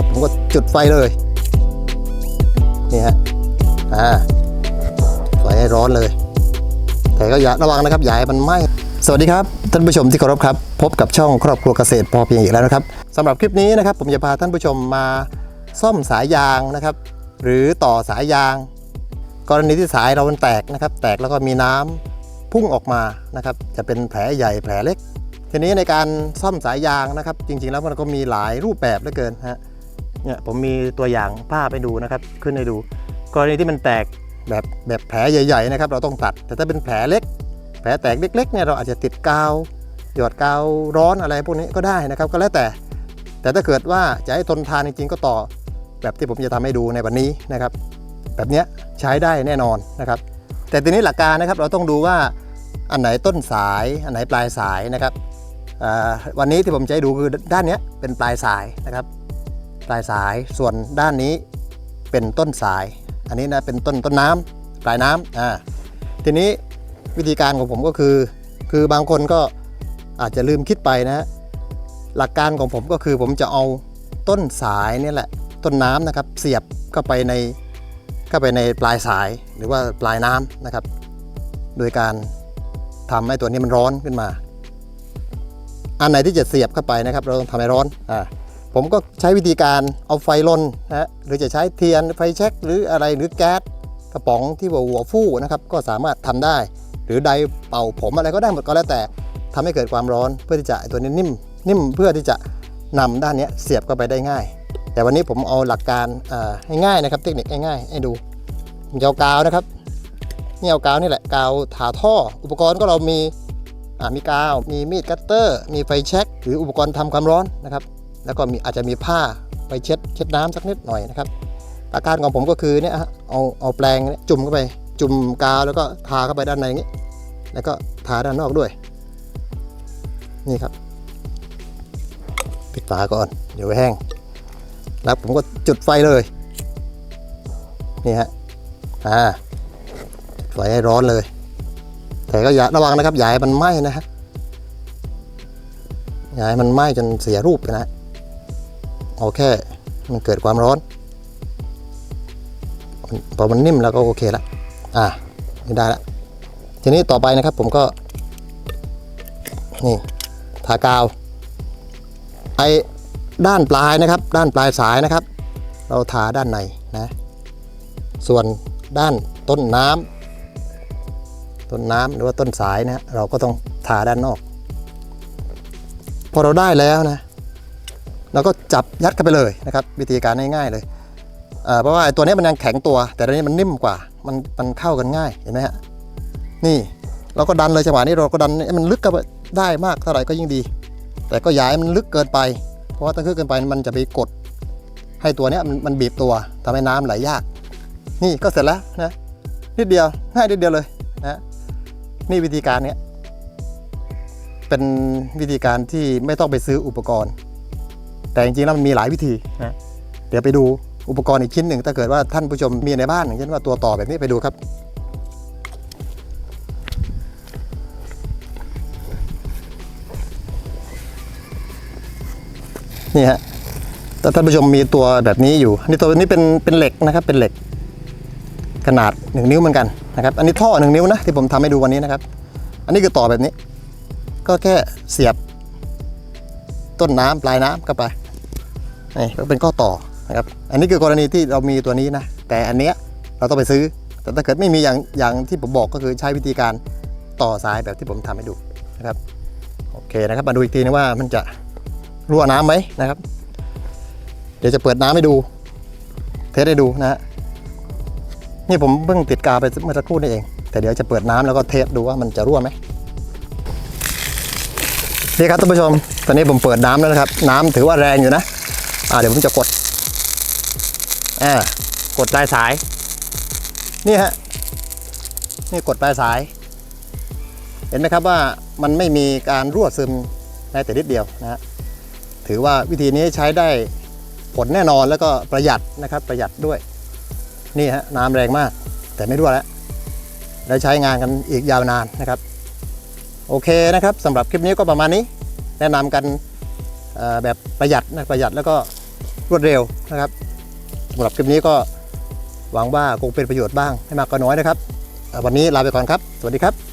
แล้วผมก็จุดไฟเลยนี่ฮะอ่าไฟให้ร้อนเลย แต่ก็อย่าระวังนะครับอย่าให้มันไหม้สวัสดีครับท่านผู้ชมที่เคารพครับ พบกับช่องครอบครัวเกษตรพอเพียงอีกแล้วนะครับสำหรับคลิปนี้นะครับ ผมจะพาท่านผู้ชมมาซ่อมสายยางนะครับ หรือต่อสายยาง กรณีที่สายเรามันแตกนะครับ แตกแล้วก็มีน้ำพุ่งออกมานะครับ จะเป็นแผลใหญ่แผลเล็ก ทีนี้ในการซ่อมสายยางนะครับ จริงๆแล้วมันก็มีหลายรูปแบบเหลือเกินฮะ เนี่ยผมมีตัวอย่างภาพให้ดูนะครับขึ้นให้ดู กรณีที่มันแตกแบบแบบแผลใหญ่ๆนะครับ เราต้องตัด แต่ถ้าเป็นแผลเล็ก แผลแตกเล็กๆเนี่ยเราอาจจะติดกาวหยอดกาวร้อนอะไรพวกนี้ก็ได้นะครับ ก็แล้วแต่ แต่ถ้าเกิดว่าจะให้ทนทานจริงๆก็ต่อ แบบที่ผมจะทำให้ดูในวันนี้นะครับ แบบนี้ใช้ได้แน่นอนนะครับ แต่ทีนี้หลักการนะครับเราต้องดูว่าอันไหนต้นสายอันไหนปลายสายนะครับวันนี้ที่ผมจะให้ดูคือด้านนี้เป็นปลายสายนะครับ ปลายสาย ส่วนด้านนี้เป็นต้นสาย อันนี้นะเป็นต้นต้นน้ำปลายน้ำอ่าทีนี้วิธีการของผมก็คือ คือบางคนก็อาจจะลืมคิดไปนะ หลักการของผมก็คือผมจะเอาต้นสายนี่แหละต้นน้ำนะครับ เสียบเข้าไปในเข้าไปในปลายสายหรือว่าปลายน้ำนะครับ โดยการทำให้ตัวนี้มันร้อนขึ้นมา อันไหนที่จะเสียบเข้าไปนะครับ เราต้องทำให้ร้อนอ่า ผมก็ใช้วิธีการเอาไฟลนนะฮะหรือจะใช้เทียนไฟแช็กหรืออะไรหรือแก๊สกระป๋องที่ว่าหัวฟู่นะครับก็สามารถทำได้ หรือไดเป่าผมอะไรก็ได้หมดก็แล้วแต่ทำให้เกิดความร้อนเพื่อที่จะตัวนี้นิ่มนิ่มเพื่อที่จะนำด้านนี้เสียบเข้าไปได้ง่าย แต่วันนี้ผมเอาหลักการอ่าง่ายๆนะครับเทคนิคง่ายๆให้ดูเอากาวนะครับนี่เอากาวนี่แหละกาวถาท่อ อุปกรณ์ก็เรามีอ่ามีกาว มีมีดคัตเตอร์ มีไฟแช็กหรืออุปกรณ์ทำความร้อนนะครับ แล้วก็มีอาจจะมีผ้าไปเช็ดเช็ดน้ำสักนิดหน่อยนะครับอาการของผมก็คือเนี่ยเอาเอาแปรงจุ่มเข้าไป จุ่มกาวแล้วก็ทาเข้าไปด้านในอย่างนี้ แล้วก็ทาด้านนอกด้วย นี่ครับ ปิดฝาก่อน เดี๋ยวแห้ง แล้วผมก็จุดไฟเลย นี่ฮะอ่าไฟให้ร้อนเลย แต่ก็อย่าระวังนะครับอย่าให้มันไหม้นะฮะอย่าให้มันไหม้จนเสียรูปไปนะ เอาแค่มันเกิดความร้อน พอมันนิ่มแล้วก็โอเคละอ่าไม่ได้ละทีนี้ต่อไปนะครับผมก็นี่ทากาวไอ้ด้านปลายนะครับ ด้านปลายสายนะครับ เราทาด้านในนะ ส่วนด้านต้นน้ำต้นน้ำหรือว่าต้นสายนะเราก็ต้องทาด้านนอก พอเราได้แล้วนะ เราก็จับยัดเข้าไปเลยนะครับ วิธีการง่ายๆเลยเพราะว่าไอ้ตัวนี้มันยังแข็งตัว แต่ตัวนี้มันนิ่มกว่า มันมันเข้ากันง่ายเห็นไหมฮะนี่เราก็ดันเลยจังหวะนี้เราก็ดันให้มันลึกเข้าได้มากเท่าไหร่ก็ยิ่งดี แต่ก็อย่าให้มันลึกเกินไป เพราะว่าถ้าลึกเกินไปมันจะไปกด ให้ตัวนี้มันมันบีบตัวทำให้น้ำไหลยาก นี่ก็เสร็จแล้วนะนิดเดียวง่ายนิดเดียวเลยนะนี่วิธีการเนี้ยเป็นวิธีการที่ไม่ต้องไปซื้ออุปกรณ์ แต่จริงๆแล้วมันมีหลายวิธีนะเดี๋ยวไปดูอุปกรณ์อีกชิ้นหนึ่งถ้าเกิดว่าท่านผู้ชมมีในบ้านอย่างเช่นว่าตัวต่อแบบนี้ไปดูครับ นี่ฮะถ้าท่านผู้ชมมีตัวแบบนี้อยู่อันนี้ตัวนี้เป็นเป็นเหล็กนะครับเป็นเหล็กขนาดหนึ่งนิ้วเหมือนกันนะครับอันนี้ท่อหนึ่งนิ้วนะที่ผมทำให้ดูวันนี้นะครับ อันนี้คือต่อแบบนี้ ก็แค่เสียบต้นน้ำปลายน้ำเข้าไป นี่ก็เป็นข้อต่อนะครับอันนี้คือกรณีที่เรามีตัวนี้นะแต่อันเนี้ยเราต้องไปซื้อ แต่ถ้าเกิดไม่มีอย่างอย่างที่ผมบอกก็คือใช้วิธีการต่อสายแบบที่ผมทำให้ดูนะครับโอเคนะครับมาดูอีกทีนะว่ามันจะรั่วน้ำไหมนะครับ เดี๋ยวจะเปิดน้ำให้ดู เทสให้ดูนะฮะนี่ผมเพิ่งติดกาไปเมื่อสักครู่นี่เอง แต่เดี๋ยวจะเปิดน้ำแล้วก็เทสดูว่ามันจะรั่วไหมนี่ครับท่านผู้ชม ตอนนี้ผมเปิดน้ำแล้วนะครับ น้ำถือว่าแรงอยู่นะ อ่าเดี๋ยวผมจะกดอ่ากดปลายสาย นี่ฮะ นี่กดปลายสาย เห็นไหมครับว่ามันไม่มีการรั่วซึมแม้แต่นิดเดียวนะฮะถือว่าวิธีนี้ใช้ได้ผลแน่นอนแล้วก็ประหยัดนะครับประหยัดด้วย นี่ฮะน้ำแรงมาก แต่ไม่รั่วแล้วได้ใช้งานกันอีกยาวนานนะครับ โอเคนะครับสำหรับคลิปนี้ก็ประมาณนี้ แนะนำกันแบบประหยัดนะประหยัดแล้วก็ รวดเร็วนะครับสำหรับคลิปนี้ก็หวังว่าคงเป็นประโยชน์บ้างไม่มากก็น้อยนะครับ วันนี้ลาไปก่อนครับ สวัสดีครับ